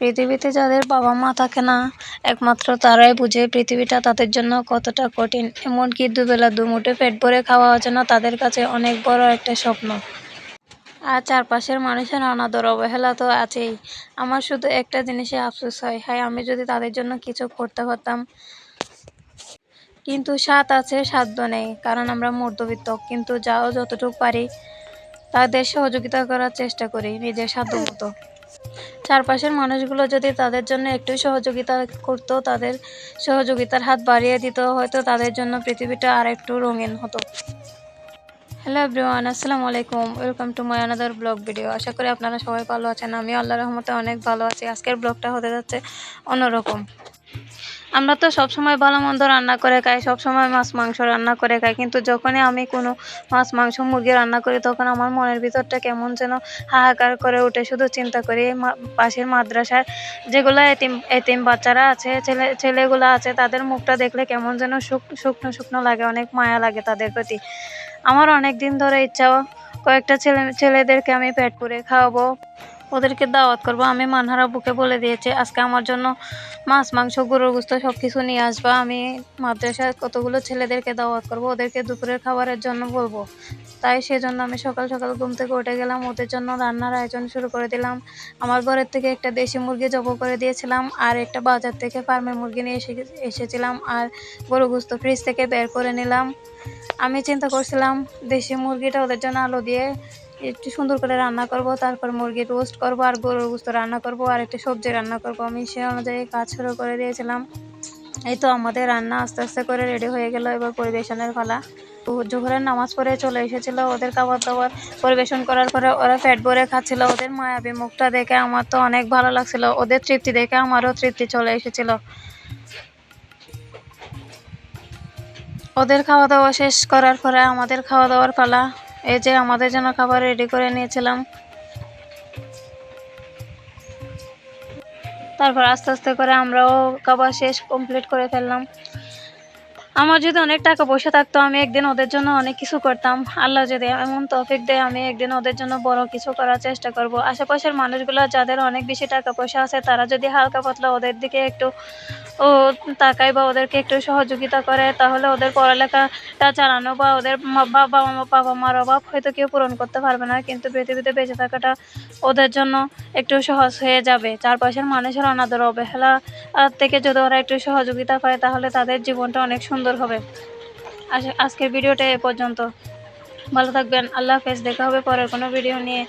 পৃথিবীতে যাদের বাবা মা থাকে না, একমাত্র তারাই বুঝে পৃথিবীটা তাদের জন্য কতটা কঠিন। এমনকি দুবেলা দুমুঠো পেট ভরে খাওয়া যেন তাদের কাছে অনেক বড় একটা স্বপ্ন। আর চারপাশের মানুষের অনাদর অবহেলা তো আছেই। আমার শুধু একটা জিনিসে আফসোস হয়, হায়, আমি যদি তাদের জন্য কিছু করতে পারতাম। কিন্তু স্বাদ আছে সাধ্য নেই, কারণ আমরা মধ্যবিত্ত। কিন্তু যাও যতটুকু পারি, তাদের সহযোগিতা করার চেষ্টা করি, নিজের সাধ্য মতো। চারপাশের মানুষগুলো যদি তাদের জন্য একটু সহযোগিতা করতো, তাদের সহযোগিতার হাত বাড়িয়ে দিত, হয়তো তাদের জন্য পৃথিবীটা আর একটু রঙিন হতো। হ্যালো এভরিওয়ান, আসসালামু আলাইকুম। Welcome to my another blog video আশা করি আপনারা সবাই ভালো আছেন। আমি আল্লাহ রহমতে অনেক ভালো আছি। আজকের ব্লগটা হতে যাচ্ছে অন্যরকম। আমরা তো সব সময় ভালো মন্দ রান্না করে খাই সব সময় মাছ, মাংস রান্না করে খাই, কিন্তু যখনই আমি কোনো মাছ, মাংস, মুরগি রান্না করি, তখন আমার মনের ভিতরটা কেমন যেন হাহাকার করে উঠে শুধু চিন্তা করি পাশের মাদ্রাসার যেগুলো এতিম এতিম বাচ্চারা আছে, ছেলে, ছেলেগুলো আছে, তাদের মুখটা দেখলে কেমন যেন শুক- শুকনো শুকনো লাগে, অনেক মায়া লাগে তাদের প্রতি। আমার অনেক দিন ধরে ইচ্ছা, কয়েকটা ছেলে, ছেলেদেরকে আমি পেট পুরে খাওয়াবো। ওদেরকে দাওয়াত করব। আমি মানহারা বুকে বলে দিয়েছি, আজকে আমার জন্য মাছ, মাংস, গরুর গুস্ত সব কিছু নিয়ে আসবা। আমি মাদ্রাসায় কতগুলো ছেলেদেরকে দাওয়াত করব, ওদেরকে দুপুরের খাবারের জন্য বলব। তাই সেজন্য আমি সকাল সকাল ঘুম থেকে উঠে গেলাম, ওদের জন্য রান্নার আয়োজন শুরু করে দিলাম। আমার ঘরের থেকে একটা দেশি মুরগি জব করে দিয়েছিলাম, আর একটা বাজার থেকে ফার্মের মুরগি নিয়ে এসে এসেছিলাম, আর গরু গুস্ত ফ্রিজ থেকে বের করে নিলাম। আমি চিন্তা করছিলাম, দেশি মুরগিটা ওদের জন্য আলো দিয়ে একটু সুন্দর করে রান্না করব, তারপর মুরগি রোস্ট করব আর গরুর গোস্ত রান্না করব আর একটা সবজি রান্না করব। আমি সে অনুযায়ী কাজ শুরু করে দিয়েছিলাম। এই তো আমাদের রান্না আস্তে আস্তে করে রেডি হয়ে গেল, এবার পরিবেশনের তো জোহরের নামাজ পড়ে চলে এসেছিল, ওদের খাবার দাবার পরিবেশন করার পরে ওরা পেট ভরে খাচ্ছিল। ওদের মায়াবী মুখটা দেখে আমার তো অনেক ভালো লাগছিল, ওদের তৃপ্তি দেখে আমারও তৃপ্তি চলে এসেছিল। ওদের খাওয়া দাওয়া শেষ করার পরে আমাদের খাওয়া দাওয়ার পালা। এই যে আমাদের জন্য খাবার রেডি করে নিয়েছিলাম। তারপর আস্তে আস্তে করে আমরাও খাবার শেষ কমপ্লিট করে ফেললাম। আমার যদি অনেক টাকা পয়সা থাকতো, আমি একদিন ওদের জন্য অনেক কিছু করতাম। আল্লাহ যদি এমন তফিক দেয়, আমি একদিন ওদের জন্য বড় কিছু করার চেষ্টা করব। আশেপাশের মানুষগুলো, যাদের অনেক বেশি টাকা পয়সা আছে, তারা যদি হালকা পাতলা ওদের দিকে একটু, ও তাকায় বা ওদেরকে একটু সহযোগিতা করে, তাহলে ওদের পড়ালেখাটা চালানো বা ওদের বাবা, মা, বাবা মার অভাব হয়তো কেউ পূরণ করতে পারবে না, কিন্তু পৃথিবীতে বেঁচে থাকাটা ওদের জন্য একটু সহজ হয়ে যাবে। চারপাশের মানুষের অনাদর, অবহেলা থেকে যদি ওরা একটু সহযোগিতা করে তাহলে তাদের জীবনটা অনেক সুন্দর সুন্দর হবে। আজকের ভিডিওটা এ পর্যন্ত। ভালো থাকবেন। আল্লাহ হাফেজ। দেখা হবে পরের কোনো ভিডিও নিয়ে।